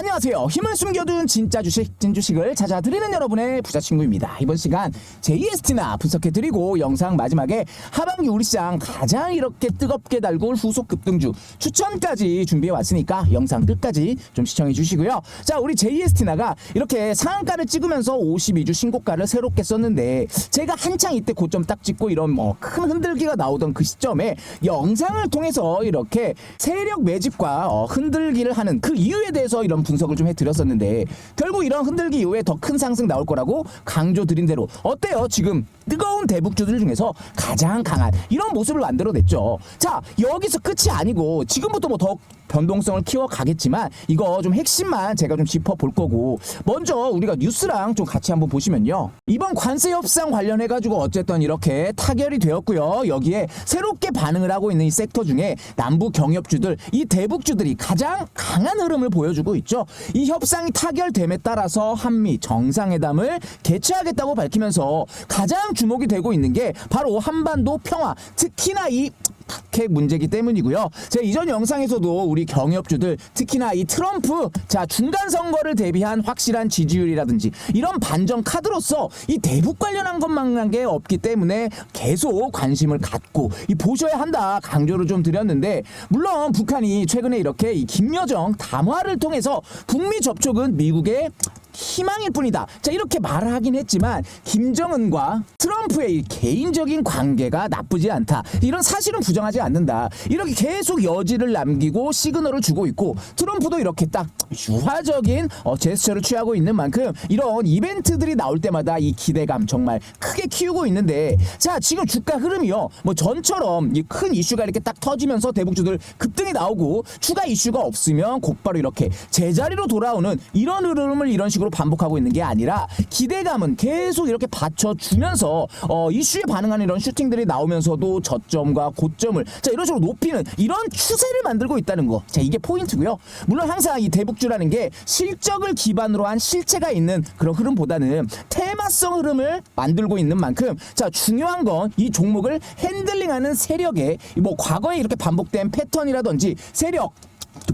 안녕하세요. 힘을 숨겨둔 진짜 주식, 찐주식을 찾아드리는 여러분의 부자친구입니다. 이번 시간 JST나 분석해드리고 영상 마지막에 하반기 우리 시장 가장 이렇게 뜨겁게 달굴 후속 급등주 추천까지 준비해왔으니까 영상 끝까지 좀 시청해주시고요. 자, 우리 JST나가 이렇게 상한가를 찍으면서 52주 신고가를 새롭게 썼는데 제가 한창 이때 고점 딱 찍고 이런 뭐 큰 흔들기가 나오던 그 시점에 영상을 통해서 이렇게 세력 매집과 어, 흔들기를 하는 그 이유에 대해서 이런 분석을 좀 해드렸었는데 결국 이런 흔들기 이후에 더 큰 상승 나올 거라고 강조 드린 대로 어때요? 지금 뜨거운 대북주들 중에서 가장 강한 이런 모습을 만들어냈죠. 자 여기서 끝이 아니고 지금부터 뭐 더 변동성을 키워가겠지만 이거 좀 핵심만 제가 좀 짚어볼 거고 먼저 우리가 뉴스랑 좀 같이 한번 보시면요. 이번 관세 협상 관련해 가지고 어쨌든 이렇게 타결이 되었고요. 여기에 새롭게 반응을 하고 있는 이 섹터 중에 남부 경협주들 이 대북주들이 가장 강한 흐름을 보여주고 있죠 이 협상이 타결됨에 따라서 한미 정상회담을 개최하겠다고 밝히면서 가장 주목이 되고 있는 게 바로 한반도 평화 특히나 이 북핵 문제이기 때문이고요. 제가 이전 영상에서도 우리 경협주들 특히나 이 트럼프 자 중간 선거를 대비한 확실한 지지율이라든지 이런 반전 카드로서 이 대북 관련한 것만한 게 없기 때문에 계속 관심을 갖고 이 보셔야 한다 강조를 좀 드렸는데 물론 북한이 최근에 이렇게 이 김여정 담화를 통해서 북미 접촉은 미국의 희망일 뿐이다. 자 이렇게 말을 하긴 했지만 김정은과 트럼프의 이 개인적인 관계가 나쁘지 않다. 이런 사실은 부정하지 않는다. 이렇게 계속 여지를 남기고 시그널을 주고 있고 트럼프도 이렇게 딱 유화적인 어, 제스처를 취하고 있는 만큼 이런 이벤트들이 나올 때마다 이 기대감 정말 크게 키우고 있는데 자 지금 주가 흐름이요. 뭐 전처럼 이큰 이슈가 이렇게 딱 터지면서 대북주들 급등이 나오고 추가 이슈가 없으면 곧바로 이렇게 제자리로 돌아오는 이런 흐름을 이런 식으로 반복하고 있는 게 아니라 기대감은 계속 이렇게 받쳐주면서 어, 이슈에 반응하는 이런 슈팅들이 나오면서도 저점과 고점을 자 이런 식으로 높이는 이런 추세를 만들고 있다는 거. 자 이게 포인트고요. 물론 항상 이 대북주라는 게 실적을 기반으로 한 실체가 있는 그런 흐름보다는 테마성 흐름을 만들고 있는 만큼 자 중요한 건 이 종목을 핸들링하는 세력의 뭐 과거에 이렇게 반복된 패턴이라든지 세력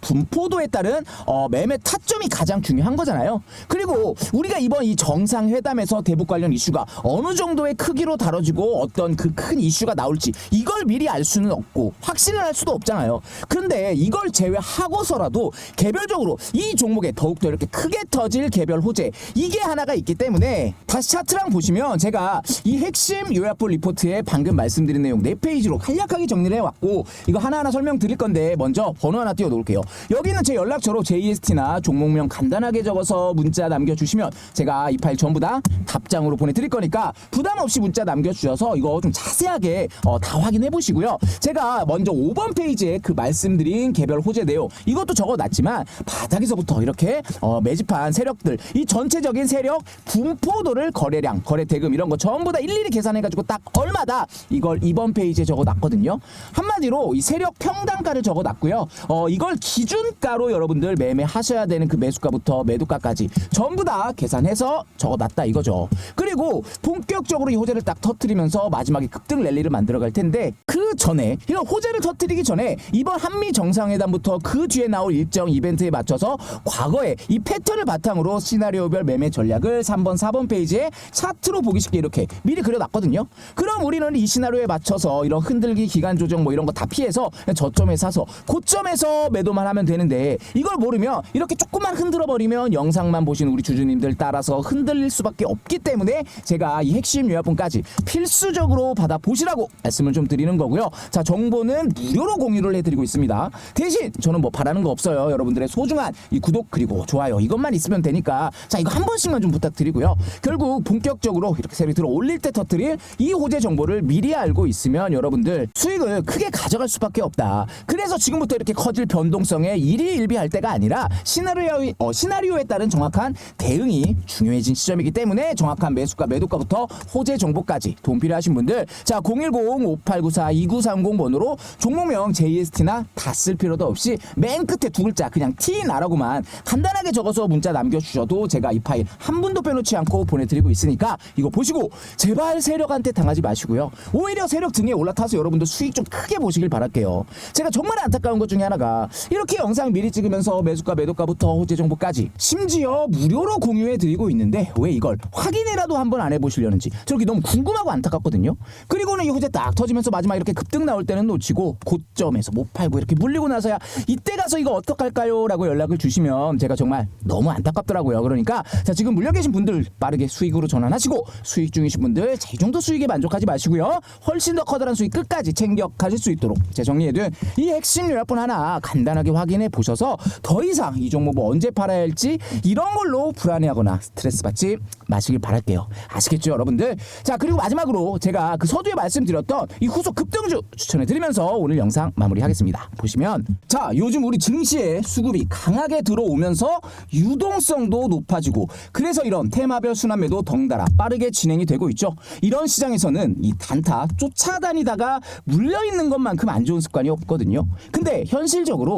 분포도에 따른 어, 매매 타점이 가장 중요한 거잖아요. 그리고 우리가 이번 이 정상회담에서 대북 관련 이슈가 어느 정도의 크기로 다뤄지고 어떤 그 큰 이슈가 나올지 이걸 미리 알 수는 없고 확신을 할 수도 없잖아요. 그런데 이걸 제외하고서라도 개별적으로 이 종목에 더욱더 이렇게 크게 터질 개별 호재 이게 하나가 있기 때문에 다시 차트랑 보시면 제가 이 핵심 요약본 리포트에 방금 말씀드린 내용 네 페이지로 간략하게 정리를 해왔고 이거 하나하나 설명드릴 건데 먼저 번호 하나 띄워놓을게요. 여기는 제 연락처로 JST나 종목명 간단하게 적어서 문자 남겨주시면 제가 이 파일 전부 다 답장으로 보내드릴 거니까 부담 없이 문자 남겨주셔서 이거 좀 자세하게 어, 다 확인해 보시고요. 제가 먼저 5번 페이지에 그 말씀드린 개별 호재 내용 이것도 적어놨지만 바닥에서부터 이렇게 어, 매집한 세력들 이 전체적인 세력 분포도를 거래량 거래 대금 이런 거 전부 다 일일이 계산해가지고 딱 얼마다 이걸 2번 페이지에 적어놨거든요. 한마디로 이 세력 평단가를 적어놨고요. 어, 이걸 기준가로 여러분들 매매하셔야 되는 그 매수가부터 매도가까지 전부 다 계산해서 적어놨다 이거죠. 그리고 본격적으로 이 호재를 딱 터트리면서 마지막에 급등 랠리를 만들어갈 텐데 그 전에 이런 호재를 터트리기 전에 이번 한미 정상회담부터 그 뒤에 나올 일정 이벤트에 맞춰서 과거에 이 패턴을 바탕으로 시나리오별 매매 전략을 3번 4번 페이지에 차트로 보기 쉽게 이렇게 미리 그려놨거든요. 그럼 우리는 이 시나리오에 맞춰서 이런 흔들기 기간 조정 뭐 이런 거 다 피해서 저점에 사서 고점에서 매도만 하면 되는데 이걸 모르면 이렇게 조금만 흔들어 버리면 영상만 보신 우리 주주님들 따라서 흔들릴 수밖에 없기 때문에 제가 이 핵심 요약본까지 필수적으로 받아 보시라고 말씀을 좀 드리는 거고요. 자 정보는 무료로 공유를 해드리고 있습니다. 대신 저는 뭐 바라는 거 없어요. 여러분들의 소중한 이 구독 그리고 좋아요 이것만 있으면 되니까 자 이거 한 번씩만 좀 부탁드리고요. 결국 본격적으로 이렇게 세력 들어 올릴 때 터트릴 이 호재 정보를 미리 알고 있으면 여러분들 수익을 크게 가져갈 수밖에 없다. 그래서 지금부터 이렇게 커질 변 동성에 일희일비할 때가 아니라 시나리오 어, 시나리오에 따른 정확한 대응이 중요해진 시점이기 때문에 정확한 매수가 매도가부터 호재 정보까지 도움 필요하신 분들 자 010-5894-2930 번호로 종목명 JST나 다 쓸 필요도 없이 맨 끝에 두 글자 그냥 T 나라고만 간단하게 적어서 문자 남겨주셔도 제가 이 파일 한 분도 빼놓지 않고 보내드리고 있으니까 이거 보시고 제발 세력한테 당하지 마시고요. 오히려 세력 등에 올라타서 여러분들 수익 좀 크게 보시길 바랄게요. 제가 정말 안타까운 것 중에 하나가 이렇게 영상 미리 찍으면서 매수가 매도가부터 호재 정보까지 심지어 무료로 공유해 드리고 있는데 왜 이걸 확인이라도 한번 안 해보시려는지 저렇게 너무 궁금하고 안타깝거든요. 그리고는 이 호재 딱 터지면서 마지막 이렇게 급등 나올 때는 놓치고 고점에서 못 팔고 이렇게 물리고 나서야 이때 가서 이거 어떡할까요? 라고 연락을 주시면 제가 정말 너무 안타깝더라고요. 그러니까 자 지금 물려 계신 분들 빠르게 수익으로 전환하시고 수익 중이신 분들 이 정도 수익에 만족하지 마시고요. 훨씬 더 커다란 수익 끝까지 챙겨 가실 수 있도록 제 정리해둔 이 핵심 요약본 하나 간단 하게 확인해 보셔서 더 이상 이 종목 뭐 언제 팔아야 할지 이런 걸로 불안해하거나 스트레스 받지 마시길 바랄게요. 아시겠죠, 여러분들? 자, 그리고 마지막으로 제가 그 서두에 말씀드렸던 이 후속 급등주 추천해 드리면서 오늘 영상 마무리하겠습니다. 보시면 자, 요즘 우리 증시에 수급이 강하게 들어오면서 유동성도 높아지고 그래서 이런 테마별 순환매도 덩달아 빠르게 진행이 되고 있죠. 이런 시장에서는 이 단타 쫓아다니다가 물려 있는 것만큼 안 좋은 습관이 없거든요. 근데 현실적으로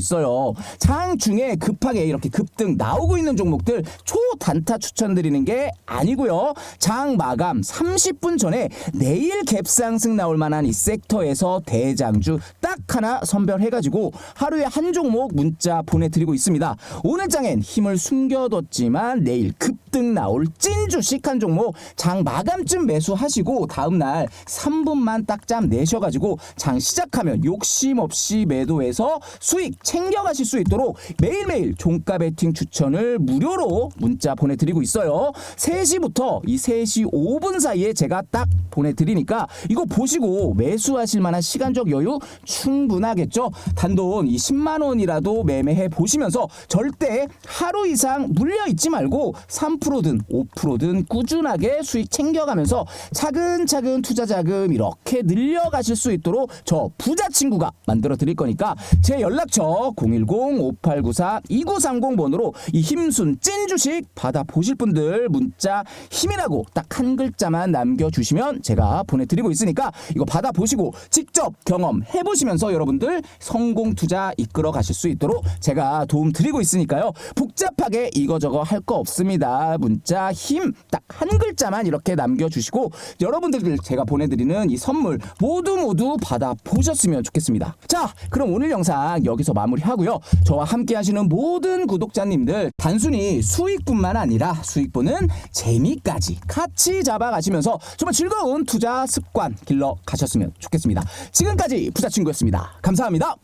어요. 장 중에 급하게 이렇게 급등 나오고 있는 종목들 초단타 추천드리는 게 아니고요. 장 마감 30분 전에 내일 갭상승 나올 만한 이 섹터에서 대장주 딱 하나 선별해가지고 하루에 한 종목 문자 보내드리고 있습니다. 오늘 장엔 힘을 숨겨뒀지만 내일 급등 나올 찐 주식 한 종목 장 마감쯤 매수하시고 다음날 3분만 딱짬 내셔가지고 장 시작하면 욕심 없이 매도해서 수익 챙겨가실 수 있도록 매일매일 종가 베팅 추천을 무료로 문자 보내드리고 있어요. 3시부터 이 3시 5분 사이에 제가 딱 보내드리니까 이거 보시고 매수하실 만한 시간적 여유 충분하겠죠. 단돈 이 10만 원이라도 매매해 보시면서 절대 하루 이상 물려 있지 말고 3%든 5%든 꾸준하게 수익 챙겨가면서 차근차근 투자 자금 이렇게 늘려가실 수 있도록 저 부자 친구가 만들어 드릴 거니까 제 연락처 010-5894-2930번으로 이 힘순 찐 주식 받아 보실 분들 문자 힘이라고 딱 한 글자만 남겨주시면 제가 보내드리고 있으니까 이거 받아 보시고 직접 경험해 보시면서 여러분들 성공 투자 이끌어 가실 수 있도록 제가 도움 드리고 있으니까요. 복잡하게 이거저거 할 거 없습니다. 문자 힘 딱 한 글자만 이렇게 남겨주시고 여러분들 제가 보내드리는 이 선물 모두 모두 받아 보셨으면 좋겠습니다. 자 그럼 오늘 영상 여기서 마무리하고요. 저와 함께 하시는 모든 구독자님들 단순히 수익뿐만 아니라 수익 보는 재미까지 같이 잡아가시면서 정말 즐거운 투자 습관 길러 가셨으면 좋겠습니다. 지금까지 부자친구였습니다. 감사합니다